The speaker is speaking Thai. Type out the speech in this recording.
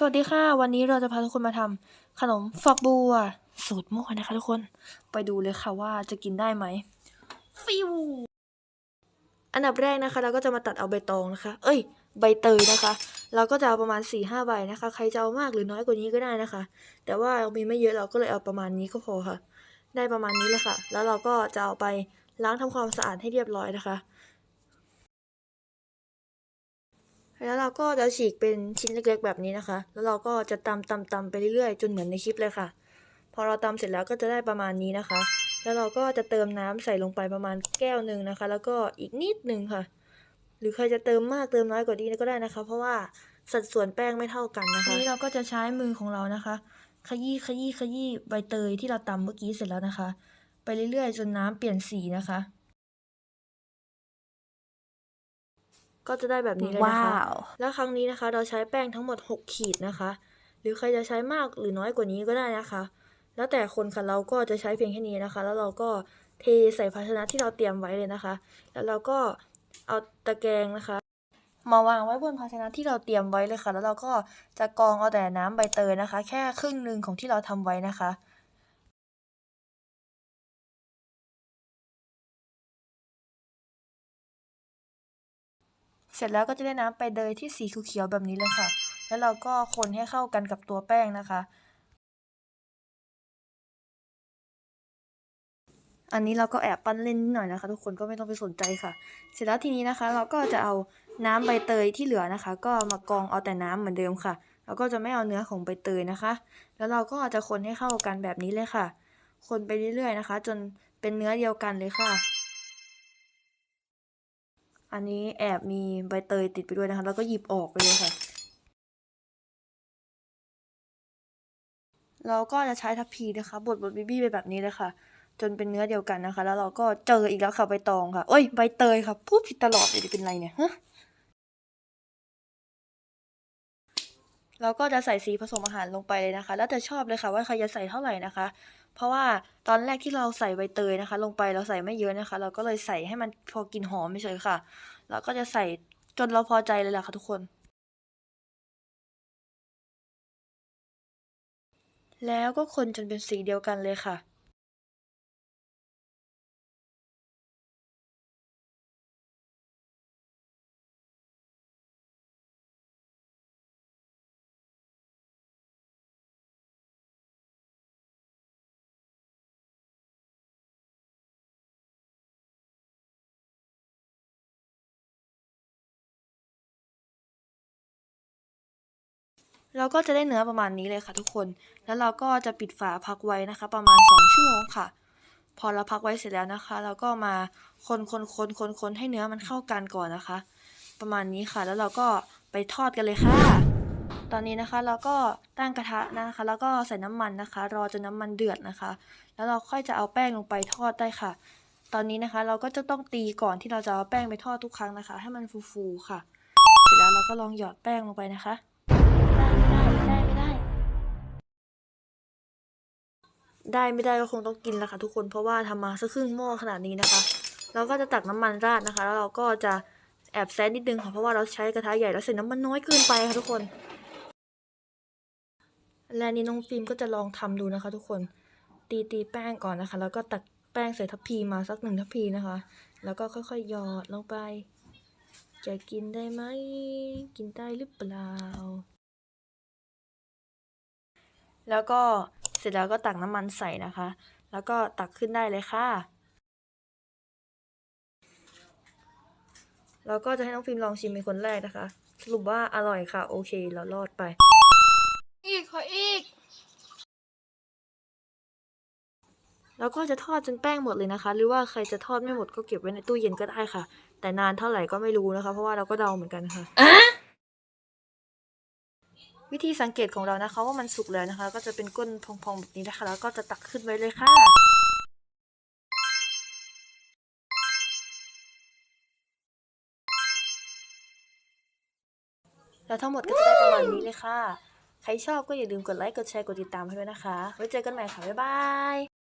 สวัสดีค่ะ วันนี้เราจะพาทุกคนมาทำขนมฝักบัว สูตรมั่วนะคะทุกคน ไปดูเลยค่ะว่าจะกินได้ไหมฟิวอันดับแรกนะคะ เราก็จะมาตัดเอาใบตองนะคะ เอ้ย ใบเตยนะคะ เราก็จะเอาประมาณ4ี่ห้าใบนะคะ ใครจะเอามากหรือน้อยกว่านี้ก็ได้นะคะ แต่ว่ามีไม่เยอะเราก็เลยเอาประมาณนี้ก็พอค่ะ ได้ประมาณนี้เลยค่ะ แล้วเราก็จะเอาไปล้างทำความสะอาดให้เรียบร้อยนะคะ แล้วเราก็จะฉีกเป็นชิ้นเล็กๆแบบนี้นะคะ แล้วเราก็จะตำตำตำไปเรื่อยๆ จนเหมือนในคลิปเลยค่ะ พอเราตำเสร็จแล้วก็จะได้ประมาณนี้นะคะ แล้วเราก็จะเติมน้ำใส่ลงไปประมาณแก้วหนึ่งนะคะ แล้วก็อีกนิดหนึ่งค่ะ หรือใครจะเติมมากเติมน้อยกว่านี้ก็ได้นะคะ เพราะว่าสัดส่วนแป้งไม่เท่ากันนะคะนี้เราก็จะใช้มือของเรานะคะ ขยี้ขยี้ขยี้ใบเตยที่เราตำเมื่อกี้เสร็จแล้วนะคะ ไปเรื่อยๆ จนน้ำเปลี่ยนสีนะคะ ก็จะได้แบบนี้เลยนะคะว้าวแล้วครั้งนี้นะคะ เราใช้แป้งทั้งหมด 6 ขีดนะคะ หรือใครจะใช้มากหรือน้อยกว่านี้ก็ได้นะคะ แล้วแต่คนค่ะเราก็จะใช้เพียงแค่นี้นะคะ แล้วเราก็เทใส่ภาชนะที่เราเตรียมไว้เลยนะคะ แล้วเราก็เอาตะแกรงนะคะ มาวางไว้บนภาชนะที่เราเตรียมไว้เลยค่ะ แล้วเราก็จะกรองเอาแต่น้ำใบเตยนะคะ แค่ครึ่งหนึ่งของที่เราทำไว้นะคะ เสร็จแล้วก็จะได้น้ำไปเตยที่สีเขียวแบบนี้เลยค่ะ แล้วเราก็คนให้เข้ากันกับตัวแป้งนะคะ อันนี้เราก็แอบปั้นเล่นนิดหน่อยนะคะ ทุกคนก็ไม่ต้องไปสนใจค่ะ เสร็จแล้วทีนี้นะคะ เราก็จะเอาน้ำใบเตยที่เหลือนะคะ ก็มากองเอาแต่น้ำเหมือนเดิมค่ะแล้วก็จะไม่เอาเนื้อของใบเตยนะคะ แล้วเราก็จะคนให้เข้ากันแบบนี้เลยค่ะ คนไปเรื่อยๆนะคะ จนเป็นเนื้อเดียวกันเลยค่ะ อันนี้แอบมีใบเตยติดไปด้วยนะคะ แล้วก็หยิบออกไปเลยค่ะ เราก็จะใช้ทัพพีนะคะ บดบดบีบี้ไปแบบนี้เลยค่ะ จนเป็นเนื้อเดียวกันนะคะ แล้วเราก็เจออีกแล้วค่ะใบตองค่ะ เอ้ยใบเตยค่ะ พูดผิดตลอดเลยเป็นไรเนี่ยฮะ เราก็จะใส่สีผสมอาหารลงไปเลยนะคะ แล้วแต่ชอบเลยค่ะว่าใครจะใส่เท่าไหร่นะคะ เพราะว่าตอนแรกที่เราใส่ใบเตยนะคะ ลงไปเราใส่ไม่เยอะนะคะ เราก็เลยใส่ให้มันพอกินหอมไม่เฉยค่ะ เราก็จะใส่จนเราพอใจเลยแหละค่ะทุกคน แล้วก็คนจนเป็นสีเดียวกันเลยค่ะ เราก็จะได้เนื้อประมาณนี้เลยค่ะทุกคน แล้วเราก็จะปิดฝาพักไว้นะคะ ประมาณ 2 ชั่วโมงค่ะ พอเราพักไว้เสร็จแล้วนะคะ เราก็มาคนคนคนคนคนให้เนื้อมันเข้ากันก่อนนะคะ ประมาณนี้ค่ะ แล้วเราก็ไปทอดกันเลยค่ะ ตอนนี้นะคะเราก็ตั้งกระทะนะคะ แล้วก็ใส่น้ำมันนะคะ รอจนน้ำมันเดือดนะคะ แล้วเราค่อยจะเอาแป้งลงไปทอดได้ค่ะ ตอนนี้นะคะ เราก็จะต้องตีก่อนที่เราจะเอาแป้งไปทอดทุกครั้งนะคะ ให้มันฟูๆค่ะ เสร็จแล้วเราก็ลองหยอดแป้งลงไปนะคะ ได้ไม่ได้ก็คงต้องกินแหละค่ะทุกคนเพราะว่าทำมาสักครึ่งหม้อขนาดนี้นะคะ เราก็จะตักน้ำมันราดนะคะ แล้วเราก็จะแอบแซะนิดนึงค่ะเพราะว่าเราใช้กระทะใหญ่แล้วใส่น้ำมันน้อยเกินไปค่ะทุกคน และนี่น้องฟิล์มก็จะลองทำดูนะคะ ทุกคนตีตีแป้งก่อนนะคะ แล้วก็ตักแป้งใส่ทัพพีมาสักหนึ่งทัพพีนะคะ แล้วก็ค่อยๆหยอดลงไป จะกินได้ไหมกินได้หรือเปล่าแล้วก็ เสร็จแล้วก็ตักน้ำมันใส่นะคะ แล้วก็ตักขึ้นได้เลยค่ะ แล้วก็จะให้น้องฟิล์มลองชิมเป็นคนแรกนะคะ สรุปว่าอร่อยค่ะ โอเคเรารอดไป อีกขออีก แล้วก็จะทอดจนแป้งหมดเลยนะคะ หรือว่าใครจะทอดไม่หมดก็เก็บไว้ในตู้เย็นก็ได้ค่ะ แต่นานเท่าไหร่ก็ไม่รู้นะคะ เพราะว่าเราก็เดาเหมือนกันค่ะ วิธีสังเกตของเรานะคะว่ามันสุกแล้วนะคะ ก็จะเป็นก้นพองๆแบบนี้นะคะ แล้วก็จะตักขึ้นไว้เลยค่ะแล้วทั้งหมดก็จะได้ประมาณนี้เลยค่ะ ใครชอบก็อย่าลืมกดไลค์ กดแชร์ กดติดตามให้ด้วยนะคะ ไว้เจอกันใหม่ค่ะ บ๊ายบาย